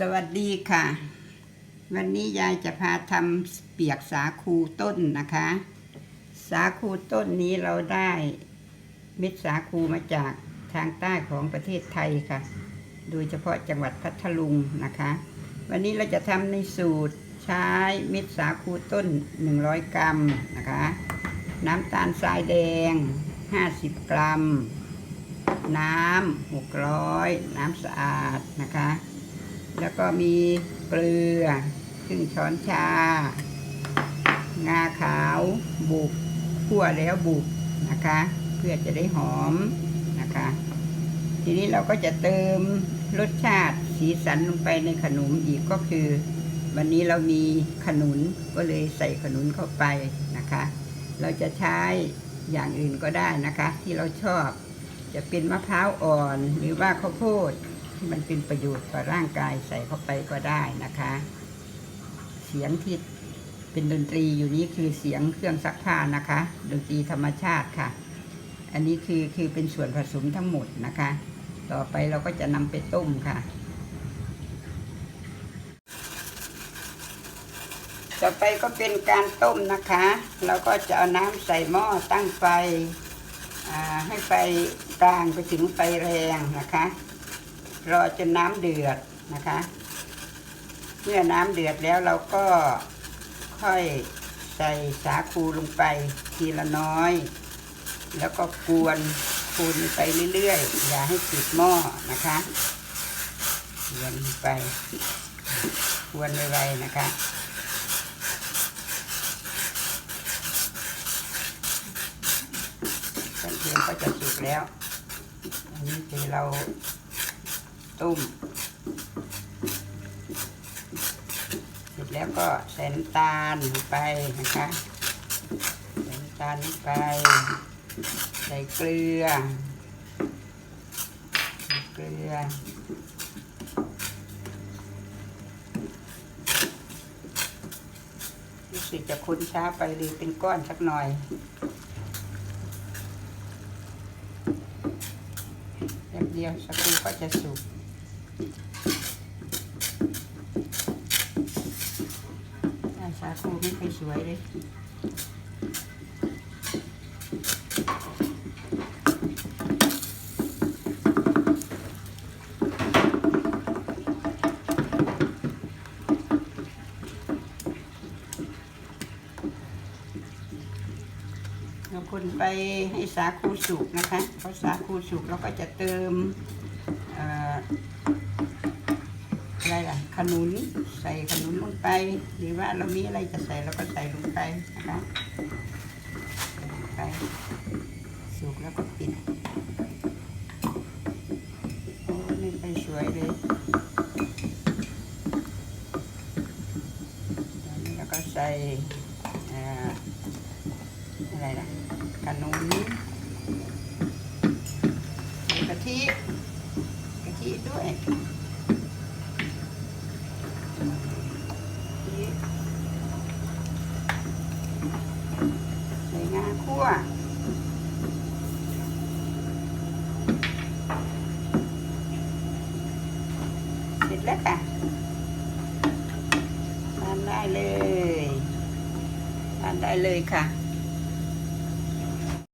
สวัสดีค่ะ วันนี้ยายจะพาทำเปียกสาคูต้นนะคะ สาคูต้นนี้เราได้เม็ดสาคูมาจากทางใต้ของประเทศไทยค่ะ โดยเฉพาะจังหวัดพัทลุงนะคะ วันนี้เราจะทำในสูตรใช้เม็ดสาคูต้น 100 กรัมนะคะ น้ำตาลทรายแดง 50 กรัม น้ำ600 น้ำสะอาดนะคะ แล้วก็มีเกลือครึ่งช้อนชา งาขาวบุกคั่วแล้วบุกนะคะ เพื่อจะได้หอมนะคะ ทีนี้เราก็จะเติมรสชาติสีสันลงไปในขนมอีกก็คือ วันนี้เรามีขนุนก็เลยใส่ขนุนเข้าไปนะคะ เราจะใช้อย่างอื่นก็ได้นะคะ ที่เราชอบจะเป็นมะพร้าวอ่อนหรือว่าข้าวโพด ที่มันเป็นประโยชน์ต่อร่างกายใส่เข้าไปก็ได้นะคะ เสียงที่เป็นดนตรีอยู่นี้คือเสียงเครื่องซักผ้านะคะ ดนตรีธรรมชาติค่ะ อันนี้คือคือเป็นส่วนผสมทั้งหมดนะคะ ต่อไปเราก็จะนำไปต้มค่ะ ต่อไปก็เป็นการต้มนะคะ เราก็จะเอาน้ำใส่หม้อตั้งไฟให้ไฟกลางไปถึงไฟแรงนะคะ รอจนน้ำเดือดนะคะ เมื่อน้ำเดือดแล้วเราก็ค่อยใส่สาคูลงไปทีละน้อย แล้วก็กวนคูนไปเรื่อยๆ อย่าให้ติดหม้อนะคะกวนไปกวนไวๆนะคะสันเทียนก็จะสุกแล้ว อันนี้คือเรา ต้ม เสร็จแล้วก็ใส่น้ำตาลลงไปนะคะใส่น้ำตาลลงไป ใส่เกลือ เกลือรู้สึกจะคุ้นช้าไปเลยเป็นก้อนสักหน่อยแป๊บเดียวสักครู่ก็จะสุก สาคูไม่ค่อยสวยเลย เราคนไปให้สาคูสุกนะคะพอสาคูสุกเราก็จะเติมอะไรล่ะขนุนใส่ขนุนลงไป หรือว่าเรามีอะไรจะใส่เราก็ใส่ลงไปนะคะไปสุกแล้วก็ปิดโอ้ไม่ไปสวยเลยอันนี้แล้วก็ใส่ อะไรนะขนุนมกะทิกะทิด้วยใส่งาคั่วเสร็จแล้วค่ะทานได้เลยทานได้เลยค่ะ